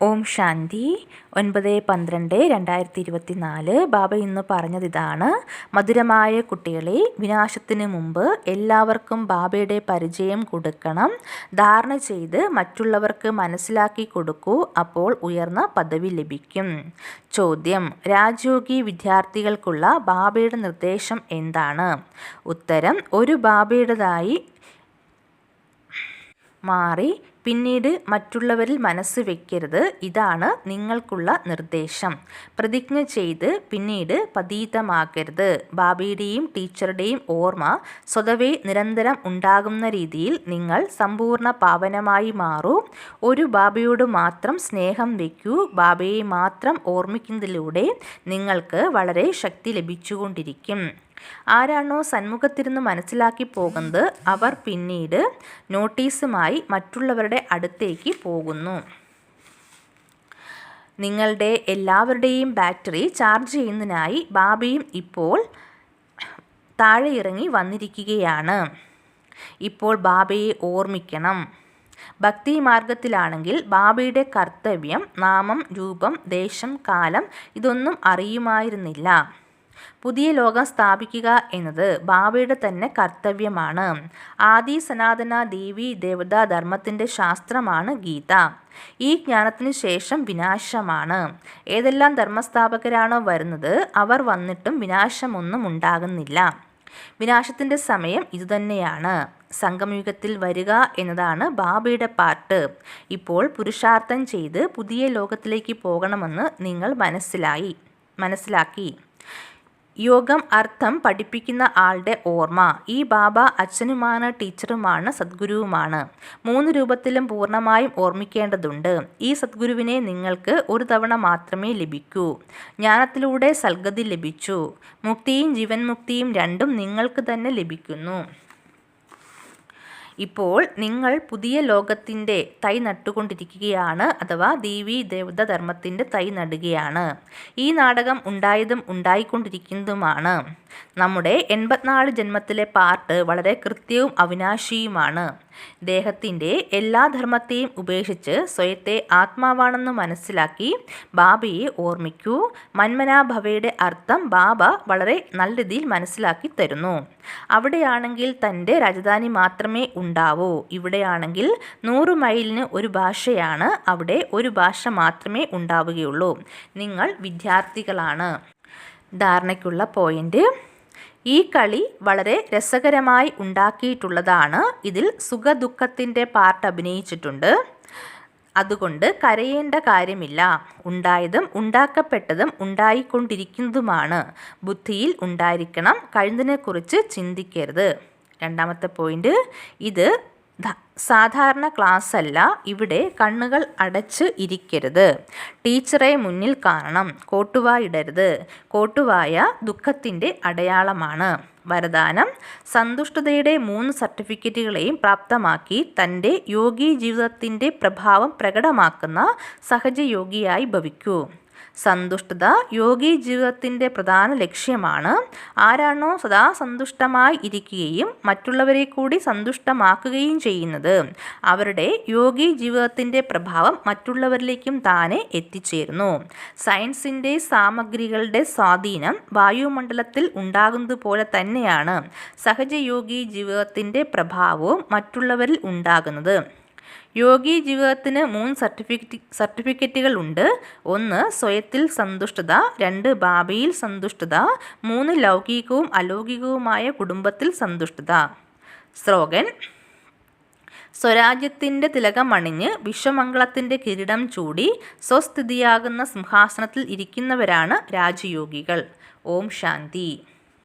ഓം ശാന്തി. ഒൻപത് പന്ത്രണ്ട് രണ്ടായിരത്തി ഇരുപത്തി നാല് ബാബ ഇന്ന് പറഞ്ഞതിതാണ് മധുരമായ കുട്ടികളെ വിനാശത്തിന് മുമ്പ് എല്ലാവർക്കും ബാബയുടെ പരിചയം കൊടുക്കണം. ധാരണ ചെയ്ത് മറ്റുള്ളവർക്ക് മനസ്സിലാക്കി കൊടുക്കൂ അപ്പോൾ ഉയർന്ന പദവി ലഭിക്കും. ചോദ്യം രാജയോഗി വിദ്യാർത്ഥികൾക്കുള്ള ബാബയുടെ നിർദ്ദേശം എന്താണ്? ഉത്തരം ഒരു ബാബയുടേതായി മാറി പിന്നീട് മറ്റുള്ളവരിൽ മനസ്സ് വെക്കരുത്. ഇതാണ് നിങ്ങൾക്കുള്ള നിർദ്ദേശം. പ്രതിജ്ഞ ചെയ്ത് പിന്നീട് പതീതമാക്കരുത്. ബാബിയുടെയും ടീച്ചറുടെയും ഓർമ്മ സ്വതവേ നിരന്തരം ഉണ്ടാകുന്ന രീതിയിൽ നിങ്ങൾ സമ്പൂർണ പാവനമായി മാറൂ. ഒരു ബാബയോട് മാത്രം സ്നേഹം വയ്ക്കൂ ബാബയെ മാത്രം ഓർമ്മിക്കുന്നതിലൂടെ നിങ്ങൾക്ക് വളരെ ശക്തി ലഭിച്ചുകൊണ്ടിരിക്കും. ആരാണോ സന്മുഖത്തിരുന്ന് മനസ്സിലാക്കി പോകുന്നത് അവർ പിന്നീട് നോട്ടീസുമായി മറ്റുള്ളവരുടെ അടുത്തേക്ക് പോകുന്നു. നിങ്ങളുടെ എല്ലാവരുടെയും ബാറ്ററി ചാർജ് ചെയ്യുന്നതിനായി ബാബിയും ഇപ്പോൾ താഴെ ഇറങ്ങി വന്നിരിക്കുകയാണ്. ഇപ്പോൾ ബാബയെ ഓർമ്മിക്കണം. ഭക്തി മാർഗത്തിലാണെങ്കിൽ ബാബയുടെ കർത്തവ്യം നാമം രൂപം ദേശം കാലം ഇതൊന്നും അറിയുമായിരുന്നില്ല. പുതിയ ലോകം സ്ഥാപിക്കുക എന്നത് ബാബയുടെ തന്നെ കർത്തവ്യമാണ്. ആദി സനാതന ദേവി ദേവതാ ധർമ്മത്തിന്റെ ശാസ്ത്രമാണ് ഗീത. ഈ ജ്ഞാനത്തിന് ശേഷം വിനാശമാണ്. ഏതെല്ലാം ധർമ്മസ്ഥാപകരാണോ വരുന്നത് അവർ വന്നിട്ടും വിനാശമൊന്നും ഉണ്ടാകുന്നില്ല. വിനാശത്തിന്റെ സമയം ഇതുതന്നെയാണ്. സംഗമയുഗത്തിൽ വരിക എന്നതാണ് ബാബയുടെ പാട്ട്. ഇപ്പോൾ പുരുഷാർത്ഥം ചെയ്ത് പുതിയ ലോകത്തിലേക്ക് പോകണമെന്ന് നിങ്ങൾ മനസ്സിലായി മനസ്സിലാക്കി. യോഗം അർത്ഥം പഠിപ്പിക്കുന്ന ആളുടെ ഓർമ്മ. ഈ ബാബ അച്ഛനുമാണ് ടീച്ചറുമാണ് സദ്ഗുരുവുമാണ്. മൂന്ന് രൂപത്തിലും പൂർണമായും ഓർമ്മിക്കേണ്ടതുണ്ട്. ഈ സദ്ഗുരുവിനെ നിങ്ങൾക്ക് ഒരു തവണ മാത്രമേ ലഭിക്കൂ. ജ്ഞാനത്തിലൂടെ സൽഗതി ലഭിച്ചു. മുക്തിയും ജീവൻ മുക്തിയും രണ്ടും നിങ്ങൾക്ക് തന്നെ ലഭിക്കുന്നു. ഇപ്പോൾ നിങ്ങൾ പുതിയ ലോകത്തിന്റെ തൈ നട്ടുകൊണ്ടിരിക്കുകയാണ് അഥവാ ദേവി ദേവത ധർമ്മത്തിന്റെ തൈ നടുകയാണ്. ഈ നാടകം ഉണ്ടായതും ഉണ്ടായിക്കൊണ്ടിരിക്കുന്നതുമാണ്. നമ്മുടെ എൺപത്തിനാല് ജന്മത്തിലെ പാർട്ട് വളരെ കൃത്യവും അവിനാശിയുമാണ്. ദേഹത്തിന്റെ എല്ലാ ധർമ്മത്തെയും ഉപേക്ഷിച്ച് സ്വയത്തെ ആത്മാവാണെന്ന് മനസ്സിലാക്കി ബാബയെ ഓർമ്മിക്കൂ. മന്മനാഭവയുടെ അർത്ഥം ബാബ വളരെ നല്ല രീതിയിൽ മനസ്സിലാക്കി തരുന്നു. അവിടെയാണെങ്കിൽ തന്റെ രാജധാനി മാത്രമേ ഉണ്ടാവൂ. ഇവിടെയാണെങ്കിൽ നൂറ് മൈലിന് ഒരു ഭാഷയാണ് അവിടെ ഒരു ഭാഷ മാത്രമേ ഉണ്ടാവുകയുള്ളൂ. നിങ്ങൾ വിദ്യാർത്ഥികളാണ്. ധാരണയ്ക്കുള്ള പോയിന്റ്. ഈ കളി വളരെ രസകരമായി ഉണ്ടാക്കിയിട്ടുള്ളതാണ്. ഇതിൽ സുഖദുഃഖത്തിന്റെ പാർട്ട് അഭിനയിച്ചിട്ടുണ്ട്. അതുകൊണ്ട് കരയേണ്ട കാര്യമില്ല. ഉണ്ടായതും ഉണ്ടാക്കപ്പെട്ടതും ഉണ്ടായിക്കൊണ്ടിരിക്കുന്നതുമാണ്. ബുദ്ധിയിൽ ഉണ്ടായിരിക്കണം. കഴിഞ്ഞതിനെക്കുറിച്ച് ചിന്തിക്കരുത്. രണ്ടാമത്തെ പോയിന്റ് ഇത് സാധാരണ ക്ലാസ് അല്ല ഇവിടെ കണ്ണുകൾ അടച്ച് ഇരിക്കരുത്. ടീച്ചറെ മുന്നിൽ കാണണം കോട്ടുവായ ഇടരുത്. കോട്ടുവായ ദുഃഖത്തിന്റെ അടയാളമാണ്. വരദാനം സന്തുഷ്ടതയുടെ മൂന്ന് സർട്ടിഫിക്കറ്റുകളെയും പ്രാപ്തമാക്കി തന്റെ യോഗി ജീവിതത്തിന്റെ പ്രഭാവം പ്രകടമാക്കുന്ന സഹജയോഗിയായി ഭവിക്കൂ. സന്തുഷ്ടത യോഗി ജീവിതത്തിന്റെ പ്രധാന ലക്ഷ്യമാണ്. ആരാണോ സദാ സന്തുഷ്ടമായി ഇരിക്കുകയും മറ്റുള്ളവരെ കൂടി സന്തുഷ്ടമാക്കുകയും ചെയ്യുന്നത്. അവരുടെ യോഗി ജീവിതത്തിന്റെ പ്രഭാവം മറ്റുള്ളവരിലേക്കും താനെ എത്തിച്ചേരുന്നു. സയൻസിന്റെ സാമഗ്രികളുടെ സ്വാധീനം വായുമണ്ഡലത്തിൽ ഉണ്ടാകുന്നത് പോലെ തന്നെയാണ് സഹജയോഗി ജീവിതത്തിന്റെ പ്രഭാവവും മറ്റുള്ളവരിൽ ഉണ്ടാകുന്നത്. യോഗി ജീവിതത്തിന് മൂന്ന് സർട്ടിഫിക്കറ്റ് സർട്ടിഫിക്കറ്റുകൾ ഉണ്ട് ഒന്ന് സ്വയത്തിൽ സന്തുഷ്ടത. രണ്ട് ഭാവിയിൽ സന്തുഷ്ടത. മൂന്ന് ലൗകികവും അലൗകികവുമായ കുടുംബത്തിൽ സന്തുഷ്ടത. സ്ലോഗൻ സ്വരാജ്യത്തിന്റെ തിലകം അണിഞ്ഞ് വിശ്വമംഗളത്തിന്റെ കിരീടം ചൂടി സ്വസ്ഥിതിയാകുന്ന സിംഹാസനത്തിൽ ഇരിക്കുന്നവരാണ് രാജയോഗികൾ. ഓം ശാന്തി.